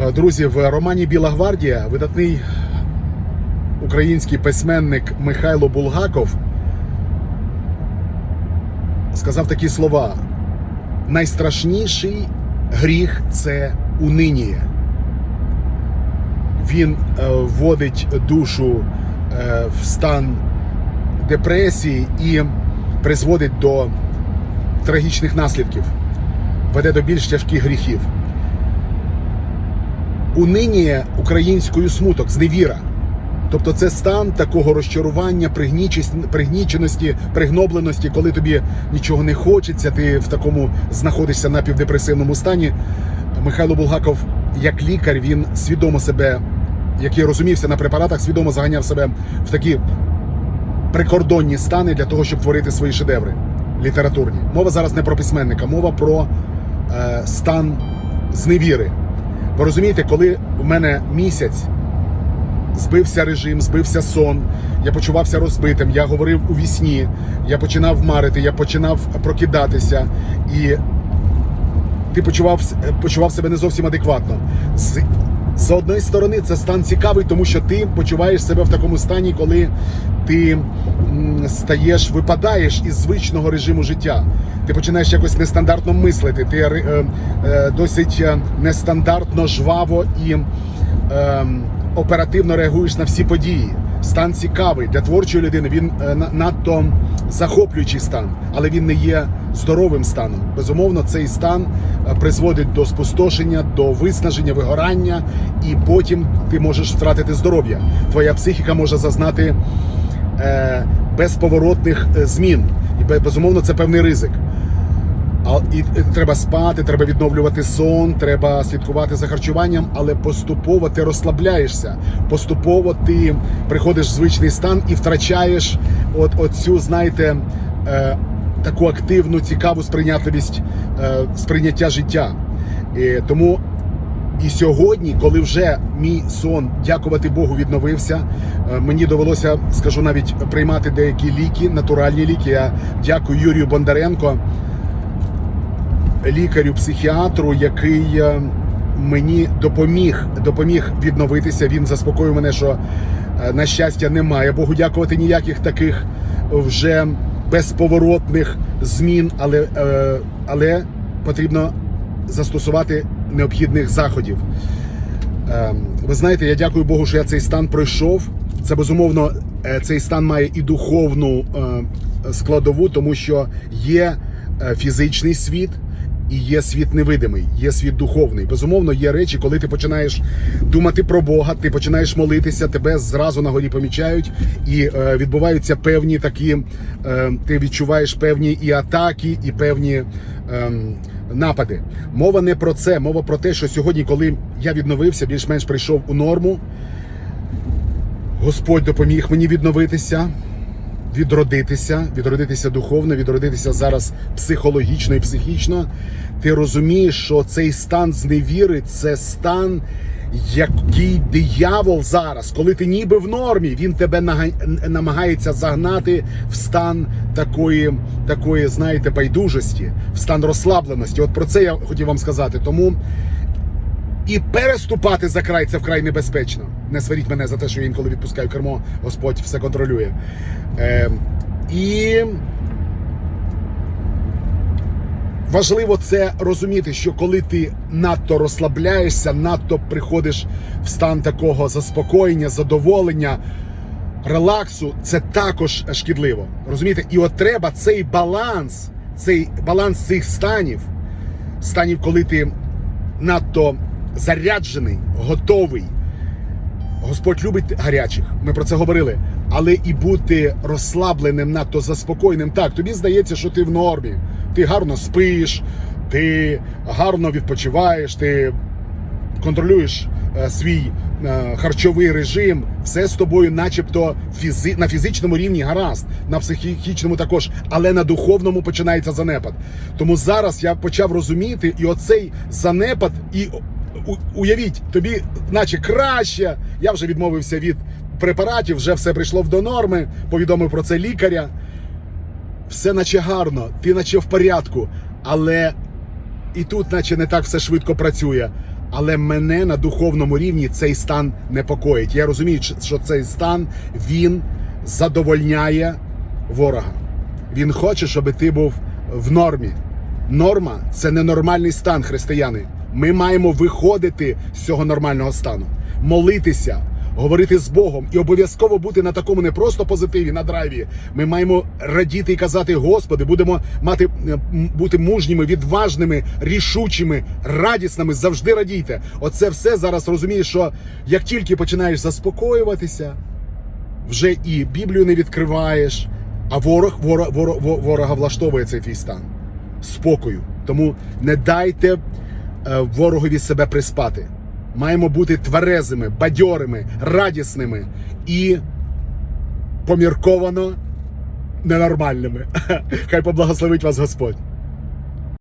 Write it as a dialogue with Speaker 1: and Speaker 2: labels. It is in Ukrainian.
Speaker 1: Е, Друзі, в романі Біла гвардія видатний український письменник Михайло Булгаков сказав такі слова: найстрашніший гріх це униніє. Він е, вводить душу е, в стан депресії і призводить до трагічних наслідків, веде до більш тяжких гріхів. Униніє українською смуток, зневіра. Тобто це стан такого розчарування, пригніченості, пригнобленості, коли тобі нічого не хочеться, ти в такому знаходишся на півдепресивному стані. Михайло Булгаков, як лікар, він свідомо себе, який розумівся на препаратах, свідомо заганяв себе в такі прикордонні стани для того, щоб творити свої шедеври літературні. Мова зараз не про письменника, мова про е, стан зневіри. Ви розумієте, коли в мене місяць збився режим, збився сон, я почувався розбитим, я говорив у вісні, я починав марити, я починав прокидатися, і ти почував, почував себе не зовсім адекватно. З, з одної сторони, це стан цікавий, тому що ти почуваєш себе в такому стані, коли ти стаєш, випадаєш із звичного режиму життя. Ти починаєш якось нестандартно мислити, ти е, е, досить е, нестандартно, жваво і е, оперативно реагуєш на всі події. Стан цікавий для творчої людини. Він е, на- надто захоплюючий стан, але він не є здоровим станом. Безумовно, цей стан е, призводить до спустошення, до виснаження, вигорання, і потім ти можеш втратити здоров'я. Твоя психіка може зазнати е, безповоротних змін. І безумовно, це певний ризик. А і, треба спати, треба відновлювати сон, треба слідкувати за харчуванням, але поступово ти розслабляєшся. Поступово ти приходиш в звичний стан і втрачаєш от оцю, знаєте, е, таку активну, цікаву сприйнятливість е, сприйняття життя. І тому і сьогодні, коли вже мій сон, дякувати Богу, відновився, е, мені довелося, скажу навіть, приймати деякі ліки, натуральні ліки. Я дякую Юрію Бондаренко лікарю, психіатру, який е, мені допоміг, допоміг відновитися. Він заспокоїв мене, що е, на щастя немає. Богу дякувати ніяких таких вже безповоротних змін, але, е, але потрібно застосувати необхідних заходів. Ви знаєте, я дякую Богу, що я цей стан пройшов. Це безумовно, цей стан має і духовну складову, тому що є фізичний світ. І є світ невидимий, є світ духовний. Безумовно, є речі, коли ти починаєш думати про Бога, ти починаєш молитися, тебе зразу на горі помічають, і е, відбуваються певні такі. Е, ти відчуваєш певні і атаки, і певні. Е, напади. Мова не про це, мова про те, що сьогодні, коли я відновився, більш-менш прийшов у норму, Господь допоміг мені відновитися, відродитися, відродитися духовно, відродитися зараз психологічно і психічно. Ти розумієш, що цей стан зневіри це стан. Який диявол зараз, коли ти ніби в нормі, він тебе намагається загнати в стан такої, такої, знаєте, байдужості, в стан розслабленості. От про це я хотів вам сказати. Тому і переступати за край це вкрай небезпечно. Не сваріть мене за те, що я інколи відпускаю кермо, Господь все контролює. Е, і важливо це розуміти, що коли ти надто розслабляєшся, надто приходиш в стан такого заспокоєння, задоволення. Релаксу це також шкідливо. Розумієте? І от треба цей баланс, цей баланс цих станів, станів, коли ти надто заряджений, готовий. Господь любить гарячих, ми про це говорили. Але і бути розслабленим, надто заспокоєним. Так, тобі здається, що ти в нормі. Ти гарно спиш, ти гарно відпочиваєш, ти контролюєш е, свій е, харчовий режим, все з тобою, начебто, фізи... на фізичному рівні гаразд, на психічному також, але на духовному починається занепад. Тому зараз я почав розуміти, і оцей занепад, і уявіть, тобі, наче краще. Я вже відмовився від препаратів, вже все прийшло до норми, повідомив про це лікаря. Все наче гарно, ти наче в порядку, але і тут, наче не так все швидко працює. Але мене на духовному рівні цей стан непокоїть. Я розумію, що цей стан він задовольняє ворога. Він хоче, щоб ти був в нормі. Норма це ненормальний стан, християни. Ми маємо виходити з цього нормального стану, молитися, говорити з Богом і обов'язково бути на такому не просто позитиві, на драйві. Ми маємо радіти і казати, Господи, будемо мати е, бути мужніми, відважними, рішучими, радісними. Завжди радійте. Оце все зараз розумієш, що як тільки починаєш заспокоюватися, вже і Біблію не відкриваєш, а ворог, ворог, ворог, ворога влаштовує цей твій стан спокою. Тому не дайте ворогові себе приспати. Маємо бути тверезими, бадьорими, радісними і помірковано ненормальними. Хай поблагословить вас Господь.